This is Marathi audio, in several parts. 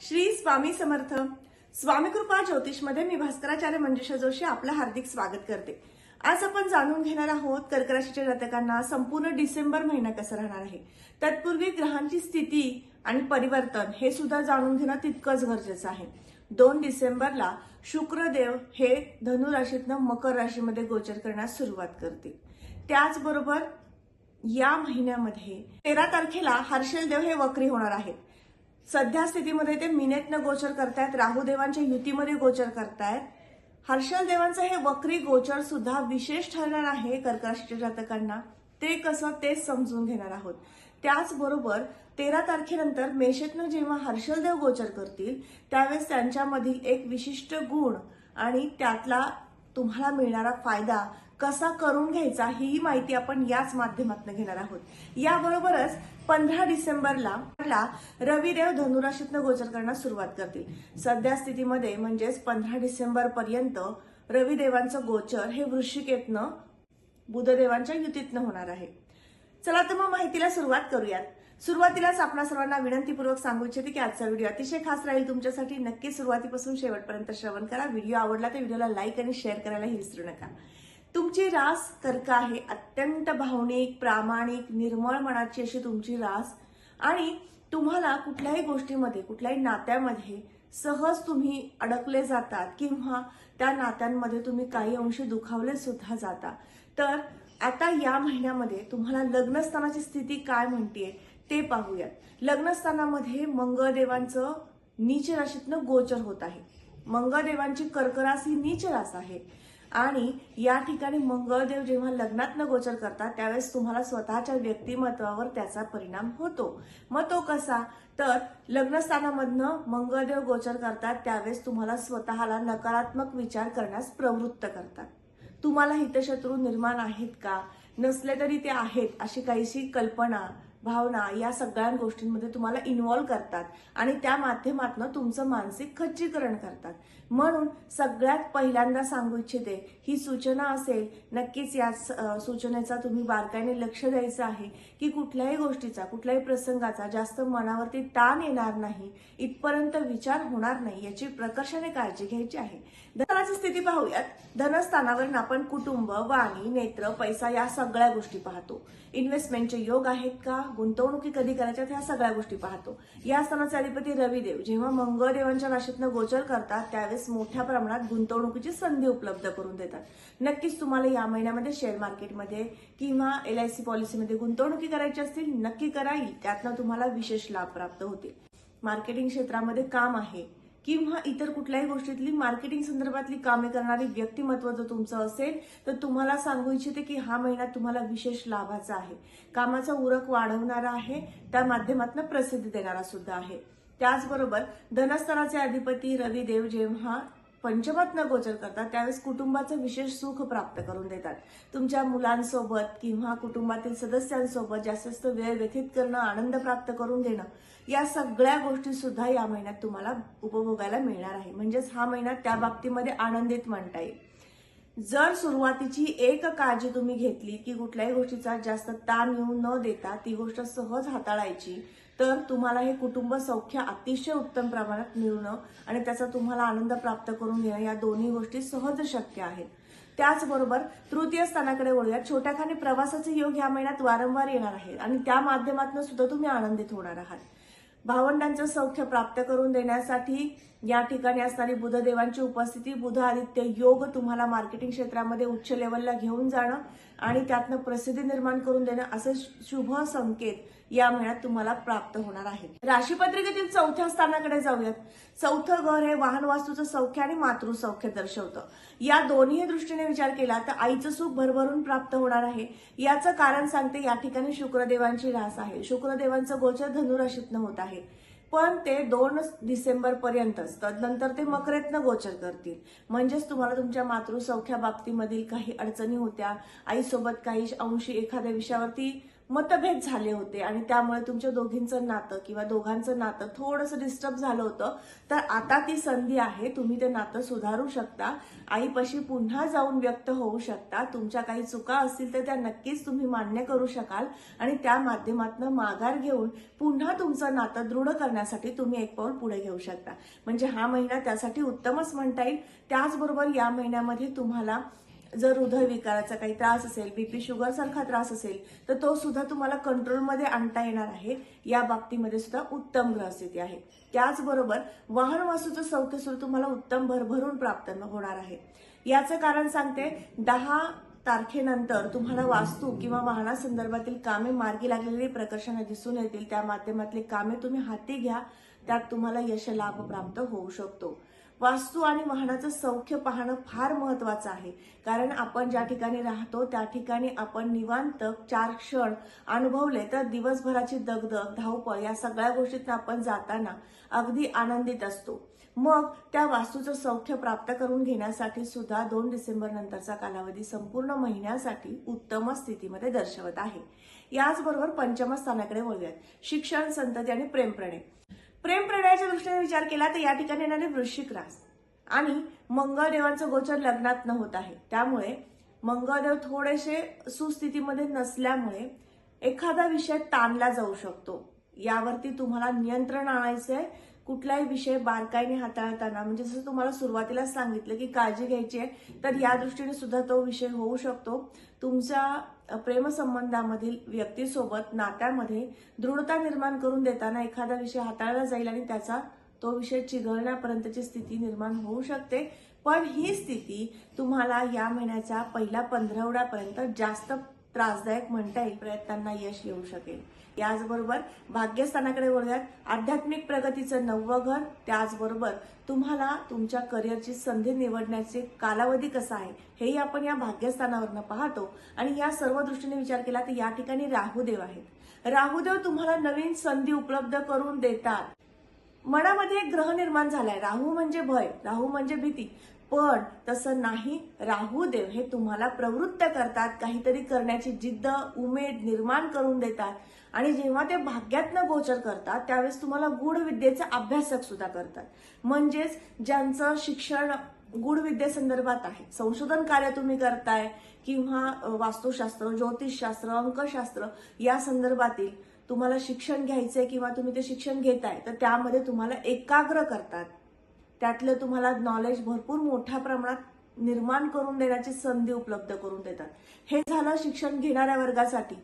श्री स्वामी समर्थ. स्वामी कृपा ज्योतिषमध्ये मी भास्कराचार्य मंजुषा जोशी आपलं हार्दिक स्वागत करते. आज आपण जाणून घेणार आहोत कर्क राशीच्या जातकांना संपूर्ण डिसेंबर महिना कसा राहणार आहे? तत्पूर्वी ग्रहांची स्थिती आणि परिवर्तन हे सुद्धा जाणून घेणं तितकंच गरजेचं आहे. दोन डिसेंबरला शुक्रदेव हे धनु राशीतनं मकर राशीमध्ये गोचर करण्यास सुरुवात करतील. त्याचबरोबर या महिन्यामध्ये तेरा तारखेला हर्षल देव हे वक्री होणार आहेत. सध्या स्थितीमध्ये ते मिनेटनं गोचर करतायत राहुदेवांच्या युतीमध्ये गोचर करतायत. हर्षल देवांचं हे वक्री गोचर सुद्धा विशेष ठरणार आहे कर्क जातकांना. ते कसं तेच समजून घेणार आहोत. त्याचबरोबर तेरा तारखेनंतर मेषेतनं जेव्हा हर्षलदेव गोचर करतील त्यावेळेस त्यांच्यामधील एक विशिष्ट गुण आणि त्यातला तुम्हाला मिळणारा फायदा कसा करून घ्यायचा ही माहिती आपण याच माध्यमातून घेणार आहोत. याबरोबरच पंधरा डिसेंबरला रविदेव धनुराशीतनं गोचर करण्यास सुरुवात करतील. सध्या स्थितीमध्ये म्हणजेच पंधरा डिसेंबर पर्यंत रविदेवांचं गोचर हे वृश्चिकेतनं बुधदेवांच्या युतीतनं होणार आहे. चला तर मग माहितीला सुरुवात करूयात. सुरुवातीलाच आपणा सर्वांना विनंतीपूर्वक सांगू इच्छिते की आजचा व्हिडिओ अतिशय खास राहील तुमच्यासाठी. नक्की सुरुवातीपासून शेवटपर्यंत श्रवण करा. व्हिडिओ आवडला तर व्हिडिओला लाईक आणि शेअर करायलाही विसरू नका. तुमची रास तर्क आहे. अत्यंत भावनिक प्रामाणिक निर्मळ मनाची अशी तुमची रास. आणि तुम्हाला कुठल्याही गोष्टीमध्ये कुठल्याही नात्यामध्ये सहज तुम्ही अडकले जातात किंवा त्या नात्यांमध्ये तुम्ही काही अंशी दुखावले सुद्धा जाता. तर आता या महिन्यामध्ये तुम्हाला लग्नस्थानाची स्थिती काय म्हणतीये ते पाहूयात. लग्नस्थानामध्ये मंगळदेवांचं नीच राशीतनं गोचर होत आहे. मंगळदेवांची कर्करास ही नीच रास आहे. आणि या ठिकाणी मंगळदेव जेव्हा लग्नातनं गोचर करतात त्यावेळेस तुम्हाला स्वतःच्या व्यक्तिमत्वावर त्याचा परिणाम होतो. मग तो कसा? तर लग्नस्थानामधनं मंगळदेव गोचर करतात त्यावेळेस तुम्हाला स्वतःला नकारात्मक विचार करण्यास प्रवृत्त करतात. तुम्हाला हितशत्रू निर्माण आहेत का? नसले तरी ते आहेत अशी काहीशी कल्पना भावना या सगळ्या गोष्टींमध्ये तुम्हाला इन्व्हॉल्व करतात. आणि त्या माध्यमातून तुमचं मानसिक खच्चीकरण करतात. म्हणून सगळ्यात पहिल्यांदा सांगू इच्छिते ही सूचना असेल नक्कीच या सूचनेचा तुम्ही बारकाईने लक्ष द्यायचं आहे की कुठल्याही गोष्टीचा कुठल्याही प्रसंगाचा जास्त मनावरती ताण येणार नाही इथपर्यंत विचार होणार नाही याची प्रकर्षाने काळजी घ्यायची आहे. धनाची स्थिती पाहूयात. धनस्थानावरून आपण कुटुंब वाणी नेत्र पैसा या सगळ्या गोष्टी पाहतो. इन्व्हेस्टमेंटचे योग आहेत का? गुंतवणुकी कधी करायच्या? ह्या सगळ्या गोष्टी पाहतो. या स्थानाचे अधिपती रविदेव. जेव्हा मंगळदेवांच्या राशीतनं गोचर करतात त्यावेळेस मोठ्या प्रमाणात गुंतवणुकीची संधी उपलब्ध करून देतात. नक्कीच तुम्हाला या महिन्यामध्ये शेअर मार्केटमध्ये किंवा एल आय सी पॉलिसीमध्ये गुंतवणुकी करायची असतील नक्की करा त्यातनं तुम्हाला विशेष लाभ प्राप्त होतील. मार्केटिंग क्षेत्रामध्ये काम आहे. किंवा इतर कुठल्याही गोष्टीतली मार्केटिंग संदर्भातली कामे करणारी व्यक्तिमत्व जर तुमचं असेल तर तुम्हाला सांगू इच्छिते की हा महिना तुम्हाला विशेष लाभाचा आहे. कामाचा उरक वाढवणारा आहे त्या माध्यमातून प्रसिद्धी देणारा सुद्धा आहे. त्याचबरोबर धनस्तराचे अधिपती रविदेव जेव्हा पंचमातनं गोचर करतात त्यावेळेस कुटुंबाचं विशेष सुख प्राप्त करून देतात. तुमच्या मुलांसोबत किंवा कुटुंबातील सदस्यांसोबत जास्तीत जास्त वेळ व्यतीत करणं आनंद प्राप्त करून देणं या सगळ्या गोष्टी सुद्धा या महिन्यात तुम्हाला उपभोगायला मिळणार आहे. म्हणजेच हा महिना त्या बाबतीमध्ये आनंदित म्हणता येईल. जर सुरुवातीची एक काळजी तुम्ही घेतली की कुठल्याही गोष्टीचा जास्त ताण येऊ न देता ती गोष्ट सहज हाताळायची तर तुम्हाला हे कुटुंब सौख्य अतिशय उत्तम प्रमाणात मिळणं आणि त्याचा तुम्हाला आनंद प्राप्त करून घेणं या दोन्ही गोष्टी सहज शक्य आहेत. त्याचबरोबर तृतीय स्थानाकडे वळूया छोट्या खाणी प्रवासाचे योग या महिन्यात वारंवार येणार आहेत आणि त्या माध्यमातून सुद्धा तुम्ही आनंदित होणार आहात. भावंडांचं सौख्य प्राप्त करून देण्यासाठी या ठिकाणी असणारी बुधदेवांची उपस्थिती बुध आदित्य योग तुम्हाला मार्केटिंग क्षेत्रामध्ये उच्च लेवलला घेऊन जाणं आणि त्यातनं प्रसिद्धी निर्माण करून देणं असे शुभ संकेत या महिन्यात तुम्हाला प्राप्त होणार आहेत राशीपत्रिकेतील चौथ्या स्थानाकडे जाऊयात. चौथं घर हे वाहन वास्तूचं सौख्य आणि मातृ सौख्य दर्शवतं. या दोन्ही दृष्टीने विचार केला तर आईचं सुख भरभरून प्राप्त होणार आहे. याचं कारण सांगते या ठिकाणी शुक्रदेवांची रास आहे. शुक्रदेवांचं गोचर धनुराशीतनं होत आहे. पण ते दोन डिसेंबर पर्यंतच तदनंतर ते मकरेतनं गोचर करतील. म्हणजेच तुम्हाला तुमच्या मातृसौख्या बाबतीमधील काही अडचणी होत्या. आईसोबत काही अंशी एखाद्या विषयावरती मतभेद झाले होते आणि त्यामुळे तुमच्या दोघींचं नातं किंवा दोघांचं नातं थोडंसं डिस्टर्ब झालं होतं. तर आता ती संधी आहे तुम्ही ते नातं सुधारू शकता. आईपाशी पुन्हा जाऊन व्यक्त होऊ शकता. तुमच्या काही चुका असतील तर त्या नक्कीच तुम्ही मान्य करू शकाल. आणि त्या माध्यमातून माघार घेऊन पुन्हा तुमचं नातं दृढ करण्यासाठी तुम्ही एक पाऊल पुढे घेऊ शकता. म्हणजे हा महिना त्यासाठी उत्तमच म्हणता येईल. त्याचबरोबर या महिन्यामध्ये तुम्हाला जर हृदयविकाराचा काही त्रास असेल बीपी शुगर सारखा त्रास असेल तर तो सुद्धा तुम्हाला कंट्रोलमध्ये आणता येणार आहे. या बाबतीमध्ये सुद्धा उत्तम ग्रहस्थिती आहे. त्याचबरोबर वाहन वास्तूचं सौख्य सुद्धा तुम्हाला उत्तम भरभरून प्राप्त होणार आहे. याचं कारण सांगते दहा तारखेनंतर तुम्हाला वास्तू किंवा वाहनासंदर्भातील कामे मार्गी लागलेली प्रकर्षाने दिसून येतील. त्या माध्यमातली कामे तुम्ही हाती घ्या. त्यात तुम्हाला यश लाभ प्राप्त होऊ शकतो. वास्तू आणि वाहनाचं सौख्य पाहणं फार महत्वाचं आहे. कारण आपण ज्या ठिकाणी राहतो त्या ठिकाणी आपण निवांत चार क्षण अनुभवले तर दिवसभराची दगदग धावपळ या सगळ्या गोष्टीतून आपण जाताना अगदी आनंदित असतो. मग त्या वास्तूचं सौख्य प्राप्त करून घेण्यासाठी सुद्धा दोन डिसेंबर नंतरचा कालावधी संपूर्ण महिन्यासाठी उत्तम स्थितीमध्ये दर्शवत आहे. याचबरोबर पंचम स्थानाकडे वळूयात. शिक्षण संतती आणि प्रेमप्रणे प्रेम प्रणयाच्या दृष्टीने विचार केला तर या ठिकाणी येणारे वृश्चिक रास आणि मंगळदेवांचं गोचर लग्नात न होत आहे. त्यामुळे मंगळदेव थोडेसे सुस्थितीमध्ये नसल्यामुळे एखादा विषय ताणला जाऊ शकतो. यावरती तुम्हाला नियंत्रण आणायचं आहे कुठलाही विषय बारकाईने हाताळताना म्हणजे जसं तुम्हाला सुरुवातीला सांगितलं की काळजी घ्यायची आहे तर या दृष्टीने सुद्धा तो विषय होऊ शकतो. तुमच्या प्रेमसंबंधामधील व्यक्तीसोबत नात्यामध्ये दृढता निर्माण करून देताना एखादा विषय हाताळला जाईल आणि त्याचा तो विषय चिघळण्यापर्यंतची स्थिती निर्माण होऊ शकते. पण ही स्थिती तुम्हाला या महिन्याच्या पहिल्या पंधरवड्यापर्यंत जास्त त्रासदायक म्हणता येईल प्रयत्नांना यश येऊ शकेल. याचबरोबर भाग्यस्थानाकडे वळूयात. आध्यात्मिक प्रगतीचं नववं घर त्याचबरोबर तुम्हाला तुमच्या करिअरची संधी निवडण्याचे कालावधी कसा आहे हेही आपण या भाग्यस्थानावरनं पाहतो. आणि या सर्व दृष्टीने विचार केला तर या ठिकाणी राहुदेव आहेत. राहुदेव तुम्हाला नवीन संधी उपलब्ध करून देतात. मनामध्ये एक ग्रह निर्माण झालाय. राहू म्हणजे भय राहू म्हणजे भीती. पण तसं नाही राहू देव हे तुम्हाला प्रवृत्त करतात काहीतरी करण्याची जिद्द उमेद निर्माण करून देतात. आणि जेव्हा ते भाग्यातनं गोचर करतात त्यावेळेस तुम्हाला गूढ विद्येचा अभ्यासक सुद्धा करतात. म्हणजेच ज्यांचं शिक्षण गूढ विद्येसंदर्भात आहे संशोधन कार्य तुम्ही करताय किंवा वास्तुशास्त्र ज्योतिषशास्त्र अंकशास्त्र या संदर्भातील तुम्हाला शिक्षण घ्यायचंय किंवा तुम्ही ते शिक्षण घेताय तर त्यामध्ये तुम्हाला एकाग्र करतात. त्यातलं तुम्हाला नॉलेज भरपूर मोठ्या प्रमाणात निर्माण करून देण्याची संधी उपलब्ध करून देतात. हे झालं शिक्षण घेणाऱ्या वर्गासाठी.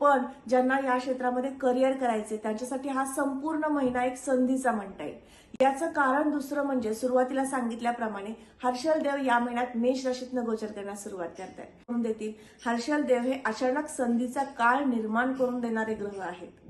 पण ज्यांना या क्षेत्रामध्ये करिअर करायचे त्यांच्यासाठी हा संपूर्ण महिना एक संधीचा म्हणता येईल. याचं कारण दुसरं म्हणजे सुरुवातीला सांगितल्याप्रमाणे हर्षल देव या महिन्यात मेष राशीतनं गोचर करण्यास सुरुवात करतायत. देतील हर्षल देव हे अचानक संधीचा काळ निर्माण करून देणारे ग्रह आहेत.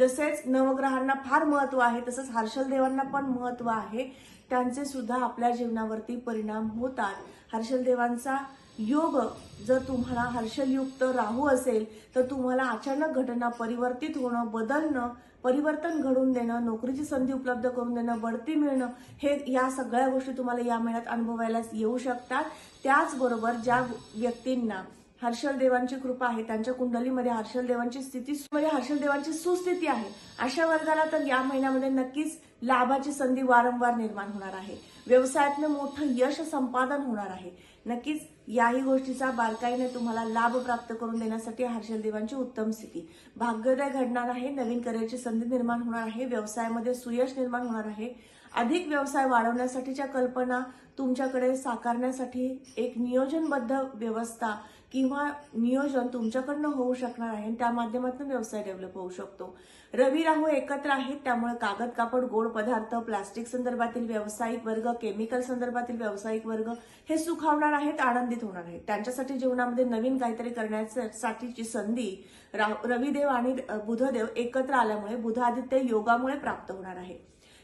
जसेच नवग्रहांना फार महत्त्व आहे तसंच हर्षल देवांना पण महत्त्व आहे. त्यांचे सुद्धा आपल्या जीवनावरती परिणाम होतात. हर्षल देवांचा योग जर तुम्हाला हर्षलयुक्त राहू असेल तर तुम्हाला अचानक घटना परिवर्तित होणं बदलणं परिवर्तन घडून देणं नोकरीची संधी उपलब्ध करून देणं बढती मिळणं हे या सगळ्या गोष्टी तुम्हाला या महिन्यात अनुभवायला येऊ शकतात. त्याचबरोबर ज्या व्यक्तींना हर्षल देवांची कृपा आहे. त्यांच्या कुंडलीमध्ये हर्षल देवांची स्थिती म्हणजे हर्षल देवांची सुस्थिती आहे. अशा वर्गाला तर या महिन्यामध्ये नक्कीच लाभाची संधी वारंवार निर्माण होणार आहे. व्यवसायातलं मोठं यश संपादन होणार आहे. नक्कीच याही गोष्टीचा बारकाईने तुम्हाला लाभ प्राप्त करून देण्यासाठी हर्षल देवांची उत्तम स्थिती. भाग्योदय घडणार आहे. नवीन करिअरची संधी निर्माण होणार आहे. व्यवसायामध्ये सुयश निर्माण होणार आहे. अधिक व्यवसाय वाढवण्यासाठीच्या कल्पना तुमच्याकडे साकारण्यासाठी एक नियोजनबद्ध व्यवस्था किंवा नियोजन तुमच्याकडनं होऊ शकणार आहे आणि त्या माध्यमातून व्यवसाय डेव्हलप होऊ शकतो. रवी राहू एकत्र आहेत त्यामुळे कागद कापड गोड पदार्थ प्लास्टिक संदर्भातील व्यावसायिक वर्ग केमिकल संदर्भातील व्यावसायिक वर्ग हे सुखावणार आहेत आनंदित होणार आहेत. त्यांच्यासाठी जीवनामध्ये नवीन काहीतरी करण्यासाठीची संधी रविदेव आणि बुधदेव एकत्र आल्यामुळे बुधादित्य योगामुळे प्राप्त होणार आहे.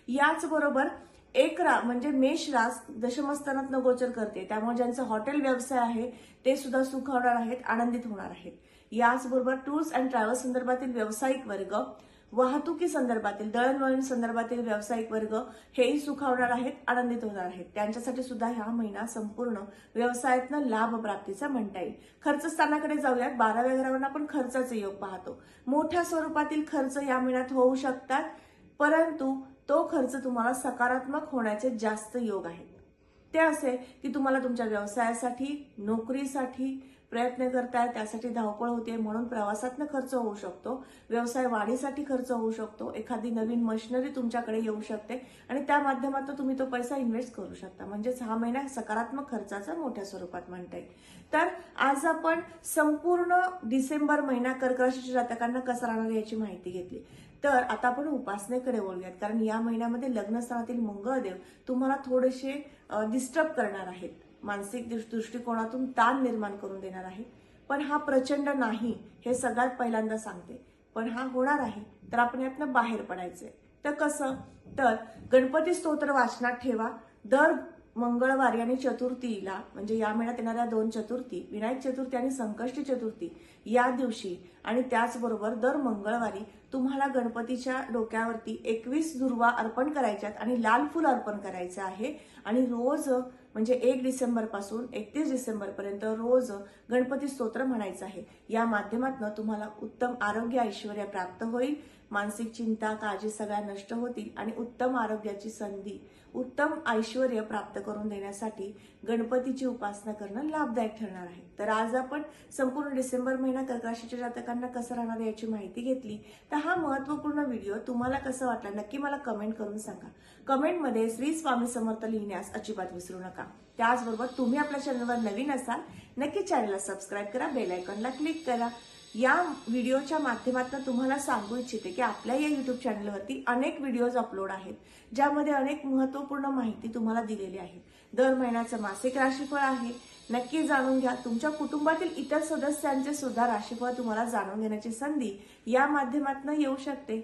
याचबरोबर एक रा म्हणजे मेष रास दशमस्थानात गोचर करते. त्यामुळे ज्यांचं हॉटेल व्यवसाय आहे ते सुद्धा सुखावणार आहेत आनंदित होणार आहेत. याचबरोबर टूर्स अँड ट्रॅव्हल्स संदर्भातील व्यावसायिक वर्ग वाहतुकी संदर्भातील दळणवळण संदर्भातील व्यावसायिक वर्ग हेही सुखावणार आहेत आनंदित होणार आहेत. त्यांच्यासाठी सुद्धा हा महिना संपूर्ण व्यवसायातनं लाभ प्राप्तीचा म्हणता येईल. खर्च स्थानाकडे जाऊयात. बाराव्या घरावर आपण खर्चाचे योग पाहतो. मोठ्या स्वरूपातील खर्च या महिन्यात होऊ शकतात. परंतु तो खर्च तुम्हाला सकारात्मक होण्याचे जास्त योग आहेत. ते असे की तुम्हाला तुमच्या व्यवसायासाठी नोकरीसाठी प्रयत्न करताय त्यासाठी धावपळ होते म्हणून प्रवासातनं खर्च होऊ शकतो व्यवसाय वाढीसाठी खर्च होऊ शकतो एखादी नवीन मशिनरी तुमच्याकडे येऊ शकते आणि त्या माध्यमातून तुम्ही तो पैसा इन्व्हेस्ट करू शकता. म्हणजेच हा महिना सकारात्मक खर्चाचा मोठ्या स्वरूपात म्हणता येईल. तर आज आपण संपूर्ण डिसेंबर महिना कर्कराशीच्या जातकांना कसा राहणार याची माहिती घेतली. तर आता आपण उपासनेकडे वळूयात कारण या महिन्यामध्ये लग्नस्थानातील मंगळदेव तुम्हाला थोडेसे डिस्टर्ब करणार आहेत. मानसिक दृष्टिकोनातून ताण निर्माण करून देणार आहे. पण हा प्रचंड नाही हे सगळ्यात पहिल्यांदा सांगते. पण हा होणार आहे तर आपण यातनं बाहेर पडायचंय. तर कसं? तर गणपती स्तोत्र वाचनात ठेवा. दर मंगळवारी आणि चतुर्थीला म्हणजे या महिन्यात येणाऱ्या दोन चतुर्थी विनायक चतुर्थी आणि संकष्टी चतुर्थी या दिवशी आणि त्याचबरोबर दर मंगळवारी तुम्हाला गणपतीच्या डोक्यावरती एकवीस दुर्वा अर्पण करायच्यात आणि लाल फुल अर्पण करायचं आहे. आणि रोज म्हणजे एक डिसेंबरपासून एकतीस डिसेंबरपर्यंत रोज गणपती स्तोत्र म्हणायचं आहे. या माध्यमातून तुम्हाला उत्तम आरोग्य ऐश्वर प्राप्त होईल. मानसिक चिंता काळजी सगळ्या नष्ट होतील आणि उत्तम आरोग्याची संधी उत्तम ऐश्वर प्राप्त करून देण्यासाठी गणपतीची उपासना करणं लाभदायक ठरणार आहे. तर आज आपण संपूर्ण डिसेंबर महिना कर्कराशीच्या जातकांना कसं राहणार याची माहिती घेतली. तर हा महत्त्वपूर्ण व्हिडिओ तुम्हाला कसं वाटला नक्की मला कमेंट करून सांगा. कमेंटमध्ये श्री स्वामी समर्थ लिहिण्यास अजिबात विसरू नका. त्याचबरोबर तुम्ही आपल्या चॅनलवर नवीन असाल नक्की चॅनलला सबस्क्राईब करा बेल आयकॉनला क्लिक करा. या व्हिडिओच्या माध्यमातून तुम्हाला सांगू इच्छिते की आपल्या या यूट्यूब चॅनलवरती अनेक व्हिडिओज अपलोड आहेत ज्यामध्ये अनेक महत्त्वपूर्ण माहिती तुम्हाला दिलेली आहे. दर महिन्याचं मासिक राशीफळ आहे. नक्की जाणून घ्या. तुमच्या कुटुंबातील इतर सदस्यांचे सुद्धा राशीफळ तुम्हाला जाणून घेण्याची संधी या माध्यमातून येऊ शकते.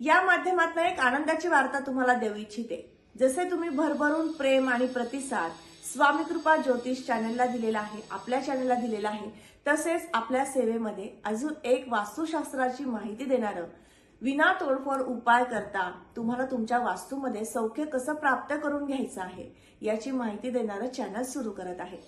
या माध्यमातून एक आनंदाची वार्ता तुम्हाला देऊ इच्छिते. जसे तुम्ही भरभरून प्रेम आणि प्रतिसाद स्वामी कृपा ज्योतिष चॅनलला दिलेला आहे आपल्या चॅनलला दिलेला आहे तसेच आपल्या सेवेमध्ये अजून एक वास्तुशास्त्राची माहिती देणारं विना तोडफोड उपाय करता तुम्हाला तुमच्या वास्तूमध्ये सौख्य कसं प्राप्त करून घ्यायचं आहे याची माहिती देणारं चॅनल सुरू करत आहे.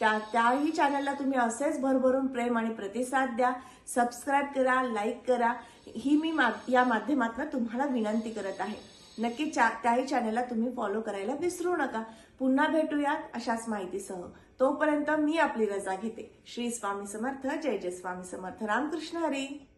त्या त्याही चॅनलला तुम्ही असेच भरभरून प्रेम आणि प्रतिसाद द्या सबस्क्राईब करा लाईक करा ही मी मा- या माध्यमातून तुम्हाला विनंती करत आहे. नक्की चा- त्याही चॅनलला तुम्ही फॉलो करायला विसरू नका. पुन्हा भेटूयात अशाच माहितीसह. तोपर्यंत मी आपली रजा घेते. श्री स्वामी समर्थ जय जय स्वामी समर्थ. रामकृष्ण हरी.